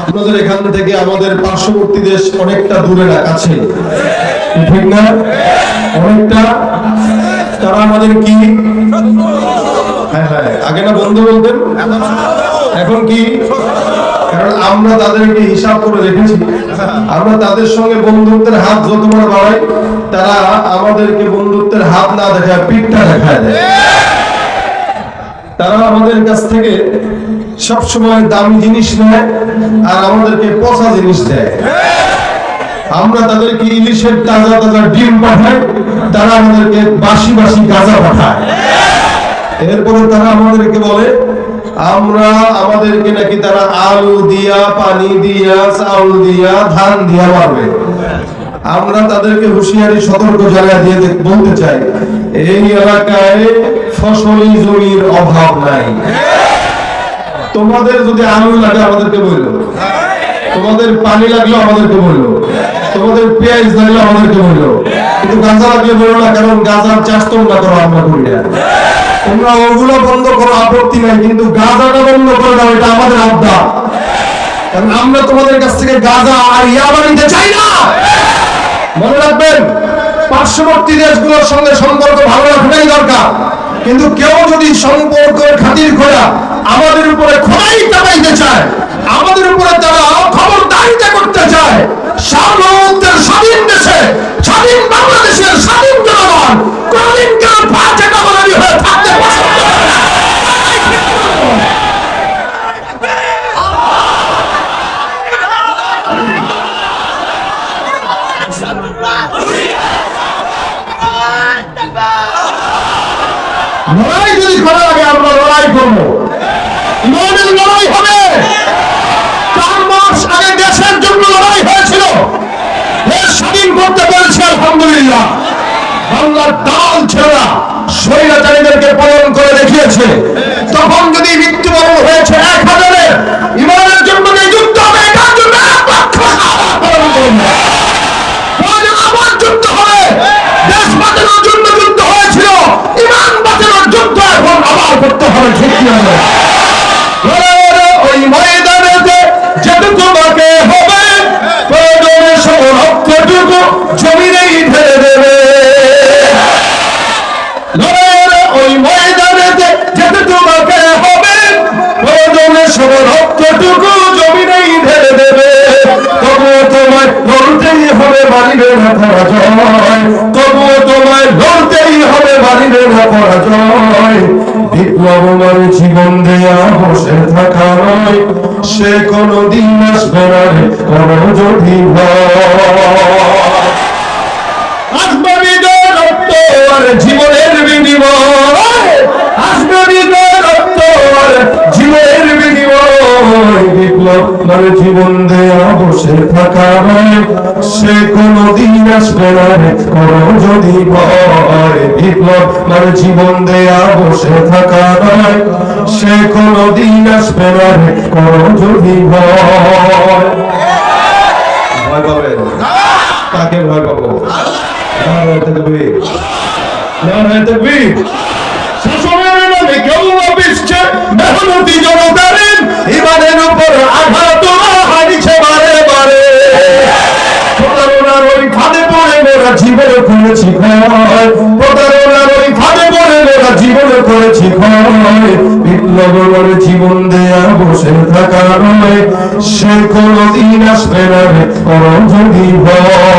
আপনাদের এখান থেকে আমাদের পার্শ্ববর্তী দেশ অনেকটা দূরে কাছে ঠিক না? অনেকটা? তারা আমাদের কি? হ্যাঁ হ্যাঁ। আগে না বন্ধু বলতেন? এখন কি? আমরা তাদেরকে হিসাব করে রেখেছি। আমরা তাদের সঙ্গে বন্ধুত্বের হাত যতবার বাড়াই, তারা আমাদেরকে বন্ধুত্বের হাত না দেখায়, পিঠটা দেখায় দেয়। তারা আমাদের কাছ থেকে সব সময় দামি জিনিস নেয় আর আমাদেরকে পচা জিনিস দেয়। আমরা তাদেরকে ইলিশের তাজা তাজা ডিম পাঠাই, তারা আমাদেরকে বাসি বাসি গাঁজা পাঠায়। এরপরে তারা আমাদেরকে বলে আমরা আমাদেরকে নাকি তারা আলু দিয়া, পানি দিয়া, চাউল দিয়া, ধান দিয়া মারবে। আমরা তাদেরকে হুঁশিয়ারি, সতর্ক জায়গা দিয়ে বলতে চাই, এই এলাকায় ফসলি জমির অভাব নাই। তোমাদের যদি আলু লাগে আমাদেরকে বলল। তোমাদের পানি লাগল আমাদেরকে বলল। তোমাদের পেঁয়াজ লাগল আমাদেরকে বলল। কিন্তু গাঁজা লাগলে বলল না, কারণ গাঁজার চাষ তোমরা করো, আমরা করি না। তোমরা ওগুলো বন্ধ করো, আপত্তি নাই, কিন্তু গাঁজাটা বন্ধ করে দাও, এটা আমাদের আড্ডা। কারণ আমরা তোমাদের কাছ থেকে গাঁজা আর ইয়াবা নিতে চাই না। মনে রাখবেন, পার্শ্ববর্তী দেশগুলোর সঙ্গে সম্পর্ক ভালো রাখাটাই দরকার। কিন্তু কেউ যদি সম্পর্কের খাতির খোলা আমাদের উপরে খোলাই চাপাইতে চায় লড়াই যদি করা লাগে আমরা লড়াই করব। ইমানের লড়াই হবে। চার মাস আগে দেশের জন্য লড়াই হয়েছিল। দেশ স্বাধীন করতে পেরেছে, আলহামদুলিল্লাহ। বাংলার দাল ছেলেরা, স্বৈরাচারীদেরকে পালন করে দেখিয়েছে। তখন যদি মৃত্যুবরণ হয়েছে মারিবে না পরাজয় তবুও তোমায় লড়তেই হবে মারিবে না পরাজয় বিপ্লব মানে জীবন দেয়া বসে থাকা নয়। সে কোনো দিন আসবে না কোনো যদি ভয় মানে জীবন দেয়া বসে থাকা সে কোনো দিন আসবে না যদি ভয় জীবন দেয়া বসে থাকা সে কোনো দিন আসবে না যদি ভয়। ভয় পাবো? শাসনের ক্ষয় প্রতারণার ওই ফাঁদে পড়ে মোরা জীবন করেছি ক্ষয় বিপ্লব জীবন দেয়া বসে থাকা নয় সে কোনদিন আসবে না রে যদি ভয়?